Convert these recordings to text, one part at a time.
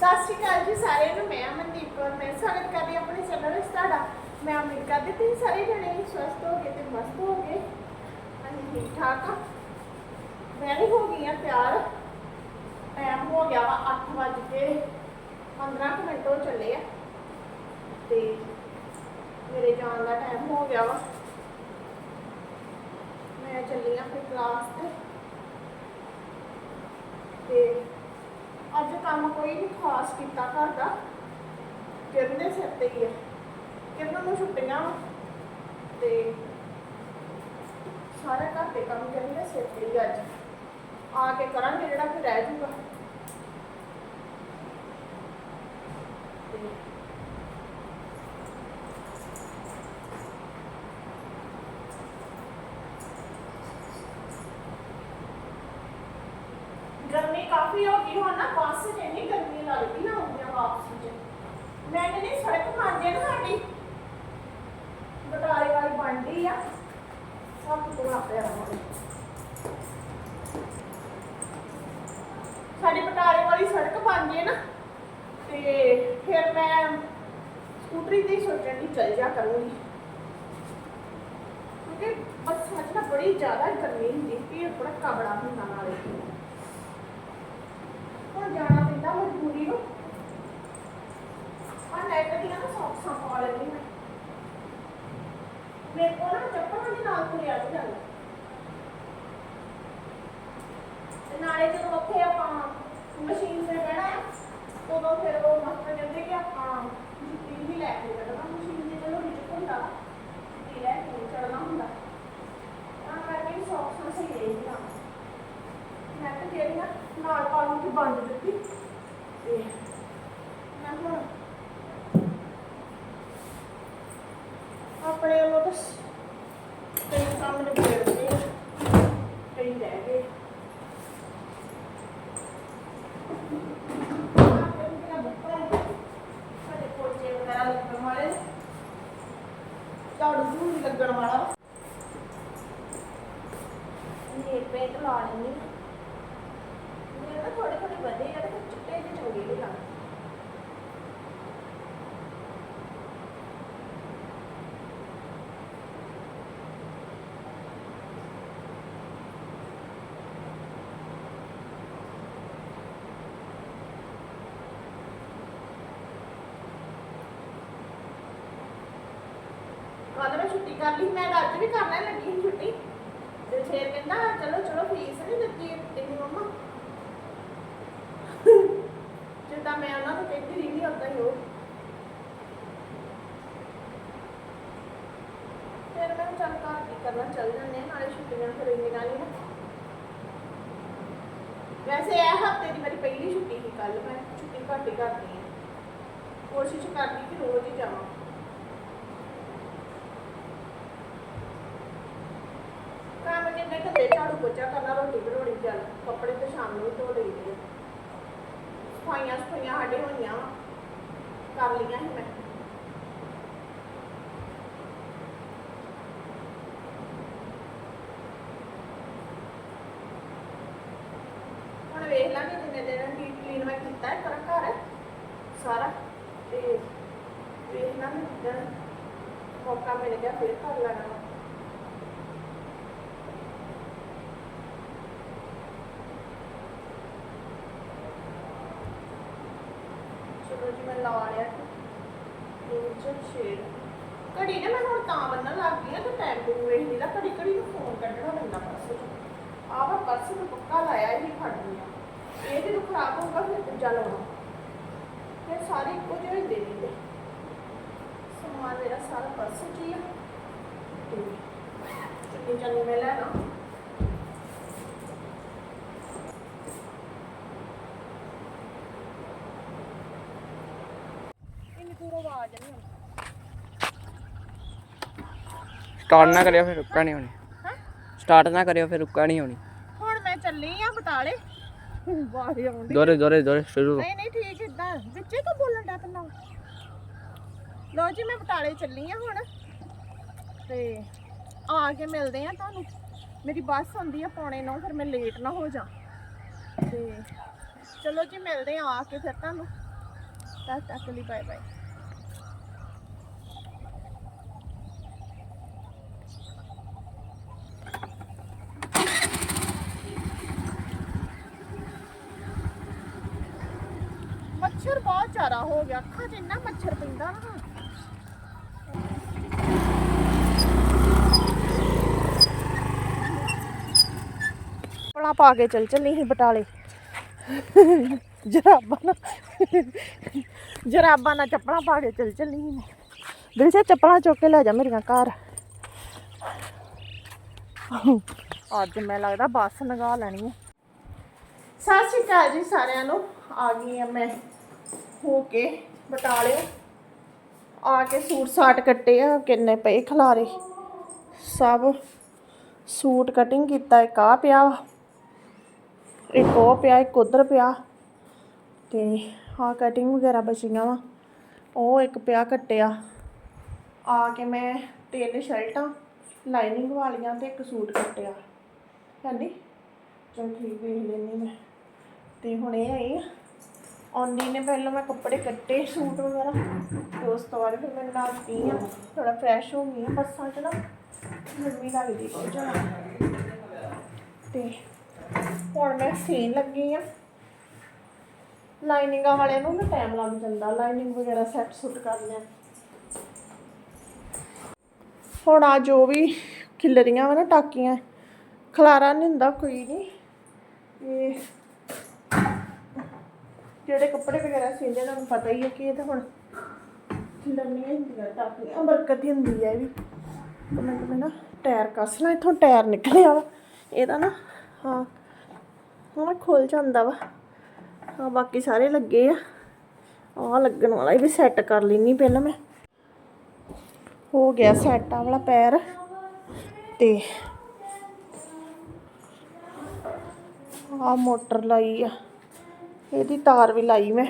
ਸਤਿ ਸ਼੍ਰੀ ਅਕਾਲ ਜੀ ਸਾਰਿਆਂ ਨੂੰ, ਮੈਂ ਅਮਨਦੀਪ ਕੌਰ, ਮੈਂ ਸਵਾਗਤ ਕਰਦੀ ਹਾਂ ਆਪਣੇ ਚੈਨਲ ਵਿੱਚ ਤੁਹਾਡਾ। ਮੈਂ ਉਮੀਦ ਕਰਦੀ ਤੁਸੀਂ ਸਾਰੇ ਜਣੇ ਸਵਸਥ ਹੋਗੇ ਤੇ ਮਸਤ ਹੋਗੇ ਅਸੀਂ ਠੀਕ ਠਾਕ ਆ। ਮੈਂ ਵੀ ਹੋ ਗਈ ਆ ਤਿਆਰ। ਟਾਈਮ ਹੋ ਗਿਆ ਵਾ 8 ਵੱਜ ਕੇ 15 ਕੁ ਮਿੰਟ ਹੋ ਚੱਲੇ ਆ। ਤੇ ਮੇਰੇ ਜਾਣ ਦਾ ਟਾਈਮ ਹੋ ਗਿਆ ਵਾ। ਮੈਂ ਚੱਲੀ ਆ ਫਿਰ ਕਲਾਸ ਤੇ। ਤੇ ਅੱਜ ਕੰਮ ਕੋਈ ਨਹੀਂ ਖਾਸ ਕੀਤਾ ਘਰ ਦਾ। ਕਿਰਨ ਦੇ ਸਿਰ ਤੇ ਹੀ ਹੈ ਕਿਰਨ ਨੂੰ ਛੁੱਟੀਆਂ ਵਾ। ਤੇ ਸਾਰਾ ਘਰ ਦੇ ਕੰਮ ਕਿਰਨ ਦੇ ਸਿਰ ਤੇ ਹੀ ਅੱਜ। ਆ ਕੇ ਕਰਾਂਗੇ ਜਿਹੜਾ ਕਿ ਰਹਿ ਜੂਗਾ। ਤੇ ਗਰਮੀ ਕਾਫੀ ਹੋ ਗਈ ਹੁਣ ਨਾ, ਬੱਸ 'ਚ ਇੰਨੀ ਗਰਮੀ ਲੱਗਦੀ ਨਾ ਹੁੰਦੀ ਵਾਪਸੀ 'ਚ। ਮੈਂ ਕਹਿੰਦੀ ਸੜਕ ਬਣ ਜੇ ਨਾ ਸਾਡੀ। ਬਟਾਲੇ ਵਾਲੀ ਬਣਦੀ ਆ। ਸਭ ਤੋਂ ਆਪੇ ਰਹਾਂਗੇ ਸਾਡੀ ਬਟਾਲੇ ਵਾਲੀ ਸੜਕ ਬਣ ਜੇ ਨਾ, ਤੇ ਫਿਰ ਮੈਂ ਸਕੂਟਰੀ ਤੇ ਸੋਚਣ ਦੀ ਚੱਲ ਜਾ ਕਰੂੰਗੀ। ਕਿਉਂਕਿ ਬੱਸਾਂ 'ਚ ਨਾ ਬੜੀ ਜ਼ਿਆਦਾ ਗਰਮੀ ਹੁੰਦੀ ਭੀੜ ਭੜੱਕਾ ਬੜਾ ਹੁੰਦਾ ਨਾਲੇ ਹੁਣ ਜਾਣਾ ਪੈਂਦਾ ਮਜਬੂਰੀ ਨੂੰ ਆ ਨੈਟ ਦੀਆਂ ਨਾ ਸੌਕਸਾਂ ਪਾ ਲੈਣੀ ਮੈਂ ਮੇਰੇ ਕੋਲ ਨਾ ਚੱਪਲਾਂ ਦੇ ਨਾਲ ਤੁਰਿਆ ਨਹੀਂ ਜਾਂਦਾ ਤੇ ਨਾਲੇ ਜਦੋਂ ਉੱਥੇ ਆਪਾਂ ਮਸ਼ੀਨ ਤੇ ਬਹਿਣਾ ਆ, ਉਦੋਂ ਫਿਰ ਉਹ ਮਾਸਟਰ ਕਹਿੰਦੇ ਕਿ ਆਪਾਂ ਜੁੱਤੀ ਵੀ ਲੈ ਕੇ ਚੱਲਣਾ ਮਸ਼ੀਨ ਦੇ ਚਲੋ ਵਿੱਚ ਹੁੰਦਾ ਜੁੱਤੀ ਲੈ ਕੇ ਚੜਨਾ ਹੁੰਦਾ ਤਾਂ ਕਰਕੇ ਸੌਕਸਾਂ ਸਹੀ ਰਹਿੰਦੀਆਂ ਮੈਂ ਤਾਂ ਜਿਹੜੀਆਂ ਨਾਲ ਪਾਉਣ ਦੀ ਬੰਦ ਦਿੱਤੀ ਤੇ ਮੈਂ ਹੁਣ ਆਪਣੇ ਵੱਲੋਂ ਤਾਂ ਕਈ ਕੰਮ ਨਿਬੇੜਦੇ ਆ, ਕਈ ਰਹਿ ਗਏ ਆਹ ਫਿਰ ਮੇਰਾ ਬੱਚਾ ਹੈ, ਸਾਡੇ ਪੋਚੇ ਵਗੈਰਾ ਲੱਗਣ ਵਾਲੇ ਝਾੜੂ ਝੂੜੂ ਵੀ ਲੱਗਣ ਵਾਲਾ ਇਹ ਪੇਟ ਲਾ ਲੈਣੀ ਮੇਰੇ ਨਾ ਥੋੜੇ ਥੋੜੇ ਵਧੇ ਆ ਤੇ ਫਿਰ ਚਿੱਟੇ ਜਿਹੇ ਚੰਗੇ ਨਹੀਂ ਲੱਗਦੇ ਕੱਲ ਮੈਂ ਛੁੱਟੀ ਕਰ ਲਈ ਮੈਂ ਤਾਂ ਅੱਜ ਵੀ ਕਰਨਾ ਲੱਗੀ ਸੀ ਛੁੱਟੀ। ਤੇ ਫੇਰ ਕਹਿੰਦਾ ਚਲੋ ਚਲੋ ਫੀਸ ਨਹੀਂ ਦਿੱਤੀ ਤੈਨੂੰ ਮੰਮਾ। ਜਿੱਦਾਂ ਮੈਂ ਉਹਨਾਂ ਨੂੰ ਕਹਿੰਦੀ ਰਹੀ ਉਦਾਂ ਹੀ ਉਹ। ਫਿਰ ਮੈਂ ਚੱਲ ਘਰ ਕੀ ਕਰਨਾ ਚੱਲ ਜਾਂਦੇ ਹਾਂ, ਨਾਲੇ ਛੁੱਟੀਆਂ ਫਿਰ ਇੰਨੀਆਂ ਨਹੀਂ ਨਾ ਵੈਸੇ ਇਹ ਹਫ਼ਤੇ ਦੀ ਮੇਰੀ ਪਹਿਲੀ ਛੁੱਟੀ ਸੀ ਕੱਲ ਮੈਂ ਛੁੱਟੀ ਘੱਟ ਹੀ ਕਰਦੀ ਹਾਂ। ਕੋਸ਼ਿਸ਼ ਕਰਦੀ ਕਿ ਰੋਜ਼ ਹੀ ਜਾਵਾਂ। ਕੰਮ ਕਿੰਨੇ ਘੰਟੇ ਝਾੜੂ ਪੋਚਾ ਕਰਨਾ ਰੋਟੀ ਬਣਾਉਣੀ ਚੱਲ, ਕੱਪੜੇ ਤੇ ਸ਼ਾਮ ਨੂੰ ਹੀ ਧੋ ਲਈਦੇ ਸਫਾਈਆਂ ਸਫਾਈਆਂ ਸਾਡੇ ਹੋਈਆਂ ਵਾਂ। ਕਰ ਲਈਆਂ ਸੀ ਮੈਂ ਹੁਣ ਵੇਖ ਲਾਂਗੇ ਜਿੰਨੇ ਦਿਨ ਡੀਪ ਕਲੀਨ ਮੈਂ ਕੀਤਾ ਹੈ, ਪਰ ਘਰ ਸਾਰਾ, ਤੇ ਵੇਖ ਲਾਂਗੇ ਜਿੱਦਣ ਮੌਕਾ ਮਿਲ ਗਿਆ, ਫਿਰ ਕਰ ਲੈਣਾ ਵਾ। ਚਲੋ ਜੀ ਮੈਂ ਲਾ ਘੜੀ ਨਾ ਮੈਂ ਹੁਣ ਤਾਂ ਬੰਨਣ ਲੱਗ ਗਈ ਆ, ਤੇ ਟਾਈਮ ਟੂ ਵੇਖ ਨਹੀਂ ਘੜੀ ਘੜੀ ਨੂੰ ਫੋਨ ਕੱਢਣਾ ਪੈਂਦਾ ਪਰਸ ਤੋਂ ਆਹ ਪਰਸ ਨੂੰ ਪੱਕਾ ਲਾਇਆ ਹੀ ਖੜ ਗਿਆ ਇਹ ਜਦੋਂ ਖਰਾਬ ਹੋਊਗਾ, ਫਿਰ ਦੂਜਾ ਲਾਉਣਾ। ਫਿਰ ਸਾਰੇ ਇੱਕੋ ਜਿਹੇ ਹੁੰਦੇ ਨੇ ਸਮਾਨ ਮੇਰਾ ਸਾਰਾ ਪਰਸ 'ਚ ਹੀ ਆ। ਤੇ ਚੁੰਨੀ ਚਾਨੀ ਮੈਂ ਲੈਣਾ ਇੰਨੀ ਦੂਰ ਆਵਾਜ਼ ਨਹੀਂ ਆਉਂਦੀ ਸਟਾਰਟ ਨਾ ਕਰਿਓ ਫਿਰ ਰੁੱਕਾ ਨਹੀਂ ਹੋਣੀ। ਹਾਂ? ਸਟਾਰਟ ਨਾ ਕਰਿਓ ਫਿਰ ਰੁੱਕਾ ਨਹੀਂ ਹੋਣੀ। ਹੁਣ ਮੈਂ ਚੱਲੀ ਆ ਬਟਾਲੇ। ਵਾਹ ਆਉਂਦੀ। ਦੋਰੇ ਦੋਰੇ ਦੋਰੇ ਸ਼ੁਰੂ। ਨਹੀਂ ਨਹੀਂ ਠੀਕ ਇਦਾਂ। ਵਿੱਚੇ ਤੋਂ ਬੋਲਣ ਦਾ ਪਹਿਲਾਂ ਲਓ ਜੀ ਮੈਂ ਬਟਾਲੇ ਚੱਲੀ ਆ ਹੁਣ। ਤੇ ਆ ਕੇ ਮਿਲਦੇ ਆ ਤੁਹਾਨੂੰ। ਮੇਰੀ ਬੱਸ ਆਉਂਦੀ ਆ ਪੌਣੇ 9 ਫਿਰ ਮੈਂ ਲੇਟ ਨਾ ਹੋ ਜਾ। ਤੇ ਚਲੋ ਜੀ ਮਿਲਦੇ ਆ ਆ ਕੇ ਫਿਰ ਤੁਹਾਨੂੰ। ਟਾਟਾ ਕਲੀ ਬਾਏ ਬਾਏ ਮੱਛਰ ਬਹੁਤ ਜ਼ਿਆਦਾ ਹੋ ਗਿਆ, ਅੱਖਾਂ 'ਚ ਇੰਨਾ ਮੱਛਰ ਪੈਂਦਾ ਨਾ। ਆਪਣਾ ਪਾ ਕੇ ਚੱਲ ਚੱਲੀ ਸੀ ਬਟਾਲੇ। ਜਰਾਬਾਂ ਨਾਲ ਜਰਾਬਾਂ ਨਾਲ ਚੱਪਲਾਂ ਪਾ ਕੇ ਚੱਲ ਚੱਲੀ ਸੀ ਮੈਂ। ਦਿਲ ਸੇ ਚੱਪਲਾਂ ਚੁੱਕ ਕੇ ਲੈ ਜਾ ਮੇਰੀਆਂ ਘਰ। ਅੱਜ ਮੈਂ ਲੱਗਦਾ ਬੱਸ ਲਗਾ ਲੈਣੀ ਹੈ ਸਤਿ ਸ਼੍ਰੀ ਅਕਾਲ ਜੀ ਸਾਰਿਆਂ ਨੂੰ। ਆ ਗਈ ਆ ਮੈਂ। ਹੋ ਕੇ ਬਟਾਲਿਓ ਆ ਕੇ ਸੂਟ ਸਾਟ ਕੱਟੇ ਆ, ਕਿੰਨੇ ਪਏ ਖਲਾਰੇ। ਸਭ ਸੂਟ ਕਟਿੰਗ ਕੀਤਾ, ਇੱਕ ਆ ਪਿਆ ਵਾ, ਇੱਕ ਉਹ ਪਿਆ, ਇੱਕ ਉਧਰ ਪਿਆ। ਤੇ ਆ ਕਟਿੰਗ ਵਗੈਰਾ ਬਚੀਆਂ ਵਾ, ਉਹ ਇੱਕ ਪਿਆ ਕੱਟਿਆ। ਆ ਕੇ ਮੈਂ ਤਿੰਨ ਸ਼ਰਟਾਂ ਲਾਈਨਿੰਗ ਵਾਲੀਆਂ ਤੇ ਇੱਕ ਸੂਟ ਕੱਟਿਆ। ਹਾਂਜੀ ਚਲ ਠੀਕ ਵੇਖ ਲੈਣੀ ਮੈਂ। ਤੇ ਹੁਣ ਇਹ ਆਈ ਆਉਂਦੀ ਨੇ, ਪਹਿਲਾਂ ਮੈਂ ਕੱਪੜੇ ਕੱਟੇ, ਸੂਟ ਵਗੈਰਾ। ਤੇ ਉਸ ਤੋਂ ਬਾਅਦ ਫਿਰ ਮੈਂ ਨਹਾਤੀ ਆ। ਥੋੜਾ ਫਰੈਸ਼ ਹੋ ਗਈ ਆ ਬੱਸਾਂ 'ਚ ਨਾ। ਗਰਮੀ ਲੱਗਦੀ ਬਹੁਤ ਜ਼ਿਆਦਾ। ਤੇ ਹੁਣ ਮੈਂ ਸੀਨ ਲੱਗੀ ਆ। ਲਾਈਨਿੰਗਾਂ ਵਾਲਿਆਂ ਨੂੰ ਨਾ ਟਾਈਮ ਲੱਗ ਜਾਂਦਾ। ਲਾਈਨਿੰਗ ਵਗੈਰਾ ਸੈੱਟ ਸੁੱਟ ਕਰਨੇ ਹੁਣ ਆ ਜੋ ਵੀ ਖਿਲਰੀਆਂ ਵਾ ਨਾ, ਟਾਕੀਆਂ। ਖਲਾਰਾ ਨਹੀਂ ਹੁੰਦਾ, ਕੋਈ ਨਹੀਂ ਇਹ ਜਿਹੜੇ ਕੱਪੜੇ ਵਗੈਰਾ ਸੀਂਦੇ ਉਹਨਾਂ ਪਤਾ ਹੀ ਹੈ ਕਿ ਇਹ ਤਾਂ ਹੁਣ ਖਿਲਰਨੀਆਂ ਹੁੰਦੀਆਂ ਟਾਕੀਆਂ ਬਰਕਤ ਹੀ ਹੁੰਦੀ ਹੈ ਇਹ ਵੀ। ਤੇ ਮੈਂ ਮੈਂ ਨਾ ਟਾਇਰ ਕੱਸ ਲਾਂ ਟਾਇਰ ਨਿਕਲਿਆ ਵਾ। ਇਹਦਾ ਨਾ, ਹਾਂ, ਹੁਣ ਖੁੱਲ ਜਾਂਦਾ ਵਾ। ਹਾਂ, ਬਾਕੀ ਸਾਰੇ ਲੱਗੇ ਆ। ਆ ਲੱਗਣ ਵਾਲਾ, ਇਹ ਵੀ ਸੈੱਟ ਕਰ ਲੈਣੀ ਪਹਿਲਾਂ ਮੈਂ। ਹੋ ਗਿਆ ਸੈੱਟ ਆ ਵਾਲਾ ਪੈਰ। ਤੇ ਆ ਮੋਟਰ ਲਾਈ ਆ। ਇਹਦੀ ਤਾਰ ਵੀ ਲਾਈ ਮੈਂ।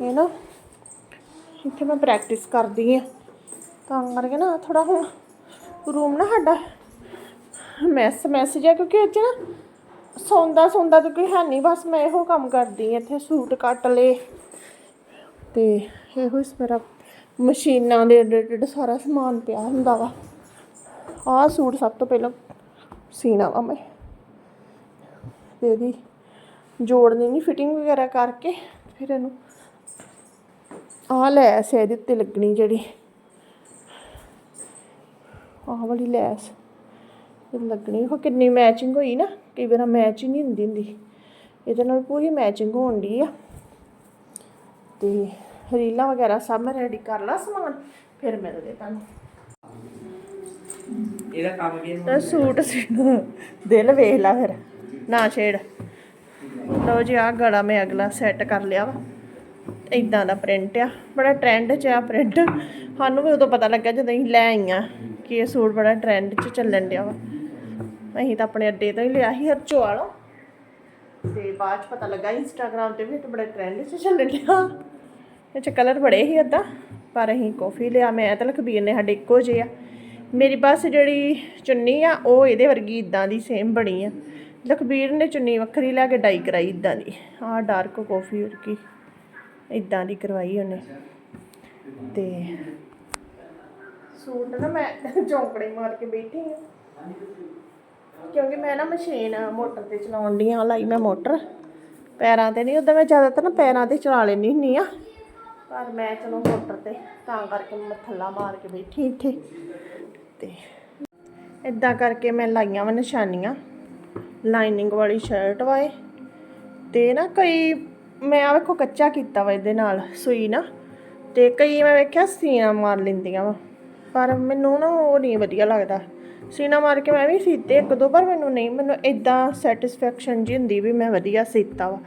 ਇਹ ਨਾ ਇੱਥੇ ਮੈਂ ਪ੍ਰੈਕਟਿਸ ਕਰਦੀ ਆ। ਤਾਂ ਕਰਕੇ ਨਾ ਥੋੜਾ ਹੁਣ ਰੂਮ ਨਾ ਸਾਡਾ ਮੈਸ ਮੈਸ ਜਿਹਾ ਕਿਉਂਕਿ ਅੱਜ ਨਾ ਸੌਂਦਾ ਸੌਂਦਾ ਤਾਂ ਕੋਈ ਹੈ ਨਹੀਂ ਬਸ ਮੈਂ ਇਹੋ ਕੰਮ ਕਰਦੀ ਆ ਇੱਥੇ ਸੂਟ ਕੱਟ ਲਏ। ਤੇ ਇਹੋ ਇਸ ਮੇਰਾ ਮਸ਼ੀਨਾਂ ਦੇ ਰਿਲੇਟਡ ਸਾਰਾ ਸਮਾਨ ਪਿਆ ਹੁੰਦਾ ਵਾ। ਆਹ ਸੂਟ ਸਭ ਤੋਂ ਪਹਿਲਾਂ ਸੀਣਾ ਵਾ ਮੈਂ। ਤੇ ਇਹਦੀ ਜੋੜਨੀ ਨਹੀਂ ਫਿਟਿੰਗ ਵਗੈਰਾ ਕਰਕੇ ਫਿਰ ਇਹਨੂੰ ਆਹ ਲੈਸ ਹੈ ਇਹਦੇ ਉੱਤੇ ਲੱਗਣੀ ਜਿਹੜੀ। ਆਹ ਵਾਲੀ ਲੈਸ ਇਹ ਲੱਗਣੀ। ਉਹ ਕਿੰਨੀ ਮੈਚਿੰਗ ਹੋਈ ਨਾ ਕਈ ਵਾਰ ਮੈਚ ਹੀ ਨਹੀਂ ਹੁੰਦੀ ਹੁੰਦੀ। ਇਹਦੇ ਨਾਲ ਪੂਰੀ ਮੈਚਿੰਗ ਹੋਣ ਦੀ ਆ। ਤੇ ਰੀਲਾਂ ਵਗੈਰਾ ਸਭ ਮੈਂ ਰੈਡੀ ਕਰ ਲਾ ਸਮਾਨ ਫਿਰ ਮਿਲਦੇ ਤੁਹਾਨੂੰ। ਇਹਦਾ ਕੰਮ ਕੀ ਤਾਂ ਸੂਟ ਸੀਣਾ। ਦਿਲ ਵੇਖ ਲਾ ਫਿਰ ਨਾ ਛੇੜ। ਲਓ ਜੀ ਆ ਗਲਾ ਮੈਂ ਅਗਲਾ ਸੈੱਟ ਕਰ ਲਿਆ ਵਾ। ਇਦਾਂ ਦਾ ਪ੍ਰਿੰਟ ਆ। ਬੜਾ ਟ੍ਰੈਂਡ 'ਚ ਆ ਪ੍ਰਿੰਟ ਸਾਨੂੰ ਵੀ ਉਦੋਂ ਪਤਾ ਲੱਗਾ ਜਦੋਂ ਅਸੀਂ ਲੈ ਆਈਆਂ ਕਿ ਇਹ ਸੂਟ ਬੜਾ ਟ੍ਰੈਂਡ 'ਚ ਚੱਲਣ ਡਿਆ ਵਾ। ਅਸੀਂ ਤਾਂ ਆਪਣੇ ਅੱਡੇ ਤੋਂ ਹੀ ਲਿਆ ਸੀ ਹਰਚੋ ਵਾਲਾ। ਤੇ ਬਾਅਦ 'ਚ ਪਤਾ ਲੱਗਾ ਇੰਸਟਾਗ੍ਰam ਤੇ ਵੀ ਇਹ ਤਾਂ ਬੜਾ ਟ੍ਰੈਂਡ 'ਚ ਚੱਲਣ ਡਿਆ। ਇਹ 'ਚ ਕਲਰ ਬੜੇ ਹੀ ਅੱਦਾ ਪਰ ਅਸੀਂ ਕਾਫੀ ਲਿਆ। ਮੈਂ ਤਾਂ ਲਖਬੀਰ ਨੇ ਸਾਡੇ ਇੱਕੋ ਜਿਹੇ ਆ। ਮੇਰੀ ਬਸ ਜਿਹੜੀ ਚੁੰਨੀ ਆ, ਉਹ ਇਹਦੇ ਵਰਗੀ ਇਦਾਂ ਦੀ ਸੇਮ ਬਣੀ ਆ। ਲਖਬੀਰ ਨੇ ਚੁੰਨੀ ਵੱਖਰੀ ਲੈ ਕੇ ਡਾਈ ਕਰਾਈ ਇਦਾਂ ਦੀ। ਆਹ ਡਾਰਕ ਕਾਫੀ ਵਰਗੀ ਇਦਾਂ ਦੀ ਕਰਵਾਈ ਉਹਨੇ। ਤੇ ਸੂਟ ਨਾ ਮੈਂ ਚੌਂਕੜੇ ਮਾਰ ਕੇ ਬੈਠੀ ਆ। ਕਿਉਂਕਿ ਮੈਂ ਨਾ ਮਸ਼ੀਨ ਮੋਟਰ ਤੇ ਚਲਾਉਣ ਦੀ ਆ, ਲਾਈ ਮੈਂ ਮੋਟਰ। ਪੈਰਾਂ ਤੇ ਨਹੀਂ ਉਦਾਂ ਮੈਂ ਜ਼ਿਆਦਾਤਰ ਨਾ ਪੈਰਾਂ ਤੇ ਚਲਾ ਲੈਂਦੀ ਹੁੰਦੀ ਆ। ਪਰ ਮੈਂ ਚਲੋ ਮੋਟਰ ਤੇ, ਤਾਂ ਕਰਕੇ ਮੈਂ ਥੱਲਾ ਮਾਰ ਕੇ ਬੈਠੀ ਇੱਥੇ। ਤੇ ਇਦਾਂ ਕਰਕੇ ਮੈਂ ਲਾਈਆਂ ਵਾ ਨਿਸ਼ਾਨੀਆਂ। ਲਾਈਨਿੰਗ ਵਾਲੀ ਸ਼ਰਟ ਵਾਏ ਤੇ ਨਾ ਕਈ, ਮੈਂ ਆ ਵੇਖੋ ਕੱਚਾ ਕੀਤਾ ਵਾ ਇਹਦੇ ਨਾਲ, ਸੂਈ ਨਾ। ਤੇ ਕਈ ਮੈਂ ਵੇਖਿਆ ਸੀਨਾ ਮਾਰ ਲੈਂਦੀਆਂ ਵਾ। ਪਰ ਮੈਨੂੰ ਨਾ ਉਹ ਨਹੀਂ ਵਧੀਆ ਲੱਗਦਾ। ਸੀਨਾ ਮਾਰ ਕੇ ਮੈਂ ਵੀ ਸੀਤੇ ਇੱਕ ਦੋ ਪਰ ਮੈਨੂੰ ਨਹੀਂ, ਮੈਨੂੰ ਇਦਾਂ ਸੈਟੀਸਫੈਕਸ਼ਨ ਜੀ ਹੁੰਦੀ ਵੀ ਮੈਂ ਵਧੀਆ ਸੀਤਾ ਵਾ।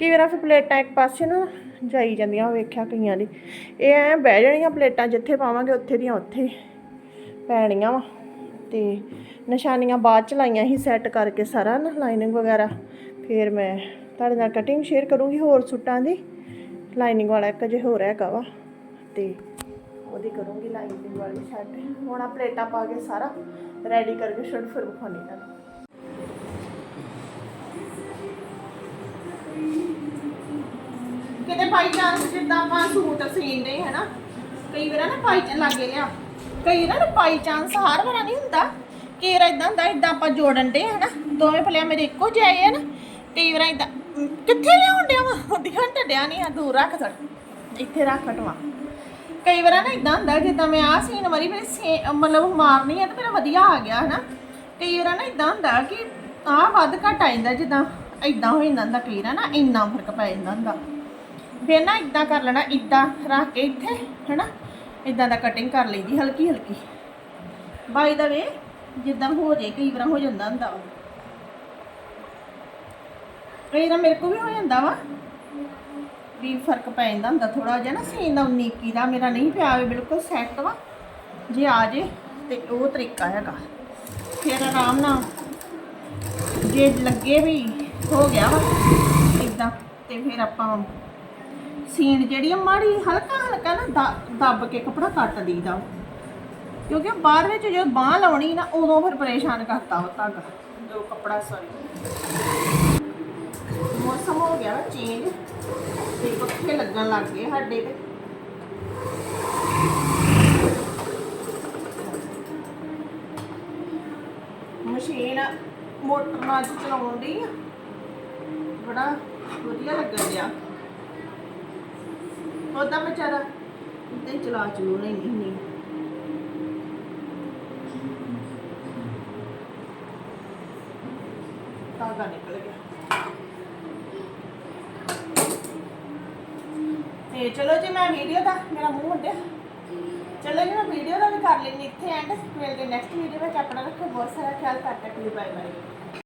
ਕਈ ਵਾਰ ਫਿਰ ਪਲੇਟਾਂ ਇੱਕ ਪਾਸੇ ਨਾ ਜਾਈ ਜਾਂਦੀਆਂ ਵੇਖਿਆ ਕਈਆਂ ਦੀ। ਇਹ ਐ ਬਹਿ ਜਾਣੀਆਂ ਪਲੇਟਾਂ ਜਿੱਥੇ ਪਾਵਾਂਗੇ ਉੱਥੇ ਦੀਆਂ ਉੱਥੇ ਪੈਣੀਆਂ ਵਾ। ਤੇ ਨਿਸ਼ਾਨੀਆਂ ਬਾਅਦ ਚ ਲਾਈਆਂ ਸੀ ਸੈੱਟ ਕਰਕੇ ਸਾਰਾ ਨਾ ਲਾਈਨਿੰਗ ਵਗੈਰਾ। ਫਿਰ ਮੈਂ ਤੁਹਾਡੇ ਨਾਲ ਕਟਿੰਗ ਸ਼ੇਅਰ ਕਰੂੰਗੀ ਹੋਰ ਸੂਟਾਂ ਦੀ। ਲਾਈਨਿੰਗ ਵਾਲਾ ਇੱਕ ਜੇ ਹੋਰ ਹੈਗਾ ਵਾ ਤੇ ਉਹਦੀ ਕਰੂੰਗੀ ਲਾਈਨਿੰਗ ਵਾਲੀ ਸ਼ਰਟ ਹੁਣ ਆ ਪਲੇਟਾਂ ਪਾ ਕੇ ਸਾਰਾ ਰੈਡੀ ਕਰਕੇ ਸ਼ਰਟ ਫਿਰ ਵਿਖਾਉਣੀ ਤੁਹਾਨੂੰ ਕਿਤੇ ਬਾਈ ਚਾਂਸ ਜਿੱਦਾਂ ਆਪਾਂ ਸੂਟ ਸੀਂਦੇ ਹੈ ਨਾ, ਕਈ ਵਾਰ ਨਾ ਪਾਈ ਚ ਲਾਗੇ ਲਿਆ ਕਈ ਨਾ ਪਾਈ ਚਾਂਸ ਹਰ ਵਾਰ ਨਹੀਂ ਹੁੰਦਾ। ਕਈ ਵਾਰ ਇਦਾਂ ਹੁੰਦਾ ਇਦਾਂ ਆਪਾਂ ਜੋੜਨ ਦੇ ਹੈ ਦੋਵੇਂ ਭਲਿਆ ਮੇਰੇ ਇੱਕੋ ਜਿਹੇ ਆਏ ਆ ਕਈ ਵਾਰ ਇਦਾਂ ਕਿੱਥੇ ਲਿਆਉਣ ਡਿਆ ਵਾ? ਉਹਦੀਆਂ ਟੱਡਿਆ ਨਹੀਂ ਆ, ਦੂਰ ਰੱਖ ਥੜ ਇੱਥੇ ਰੱਖ ਹਟਵਾ। ਕਈ ਵਾਰ ਨਾ ਇਦਾਂ ਹੁੰਦਾ, ਜਿੱਦਾਂ ਮੈਂ ਆਹ ਸੀਨ ਵਾਰੀ ਮੇਰੇ ਮਤਲਬ ਮਾਰਨੀ ਆ ਤੇ ਮੇਰਾ ਵਧੀਆ ਆ ਗਿਆ ਹਨਾ। ਕਈ ਵਾਰ ਨਾ ਇਦਾਂ ਹੁੰਦਾ ਕਿ ਆਹ ਵੱਧ ਘਟ ਆ ਜਾਂਦਾ, ਜਿੱਦਾਂ ਇਦਾਂ ਹੋ ਜਾਂਦਾ ਹੁੰਦਾ, ਕਈ ਵਾਰ ਨਾ ਇੰਨਾ ਫ਼ਰਕ ਪੈ ਜਾਂਦਾ ਹੁੰਦਾ। ਫਿਰ ਨਾ ਇਦਾਂ ਕਰ ਲੈਣਾ ਇਦਾਂ ਰੱਖ ਕੇ ਇੱਥੇ, ਹਨਾ। ਇਦਾਂ ਦਾ ਕਟਿੰਗ ਕਰ ਲਈਦੀ ਹਲਕੀ ਹਲਕੀ। ਬਾਈ ਦਾ ਵੇ, ਜਿੱਦਾਂ ਹੋ ਜੇ, ਕਈ ਵਾਰ ਹੋ ਜਾਂਦਾ ਹੁੰਦਾ ਵਾ। ਕਈ ਵਾਰ ਮੇਰੇ ਕੋ ਵੀ ਹੋ ਜਾਂਦਾ ਵਾ। ਵੀ ਫ਼ਰਕ ਪੈ ਜਾਂਦਾ ਹੁੰਦਾ ਥੋੜਾ ਜਿਹਾ ਨਾ, ਸੀਨ ਦਾ 19 ਇੱਕੀ ਦਾ ਮੇਰਾ ਨਹੀਂ ਪਿਆ ਵੇ ਬਿਲਕੁਲ ਸੈੱਟ ਵਾ। ਜੇ ਆ ਜੇ, ਤੇ ਉਹ ਤਰੀਕਾ ਹੈਗਾ। ਫਿਰ ਆਰਾਮ ਨਾਲ, ਜੇ ਲੱਗੇ ਵੀ ਹੋ ਗਿਆ ਵਾ ਇਦਾਂ ਤੇ ਫਿਰ ਆਪਾਂ ਸੀਨ ਜਿਹੜੀ ਆ, ਮਾੜੀ, ਹਲਕਾ ਹਲਕਾ ਨਾ ਦ- ਦੱਬ ਕੇ ਕਪੜਾ ਕੱਟ ਦਈਦਾ ਕਿਉਂਕਿ ਬਾਅਦ ਵਿੱਚ ਜਦੋਂ ਬਾਹ ਲਾਉਣੀ ਨਾ, ਉਦੋਂ ਫਿਰ ਪਰੇਸ਼ਾਨ ਕਰਤਾ ਉਹ ਧਾਗਾ ਜੋ ਕਪੜਾ ਸੌਰੀ ਮੌਸਮ ਹੋ ਗਿਆ ਚੇਂਜ ਤੇ ਪੱਖੇ ਲੱਗਣ ਲੱਗ ਗਏ ਸਾਡੇ ਤੇ। ਮਸ਼ੀਨ ਮੋਟਰ ਨਾਲ ਚਲਾਉਣ ਦੀ ਆ। ਬੜਾ ਵਧੀਆ ਲੱਗਣ ਡਿਆ। ਉਹਦਾ ਵਿਚਾਰਾ ਤੇ ਚਲਾ ਚਲੂ ਨਹੀਂ ਨਹੀਂ। ਧਾਗਾ ਨਿਕਲ ਗਿਆ। ਤੇ ਚਲੋ ਜੀ, ਮੈਂ ਵੀਡੀਓ ਦਾ, ਮੇਰਾ ਮੂੰਹ ਵੱਡਿਆ। ਚਲੋ ਜੀ, ਮੈਂ ਵੀਡੀਓ ਦਾ ਵੀ ਕਰ ਲੈਣੀ ਇੱਥੇ ਐਂਡ ਮਿਲਦੇ ਨੈਕਸਟ ਵੀਡੀਓ ਵਿੱਚ ਆਪਣਾ ਰੱਖੋ ਬਹੁਤ ਸਾਰਾ ਖਿਆਲ ਕਰ ਤੱਕ ਲਈ ਬਾਏ ਬਾਏ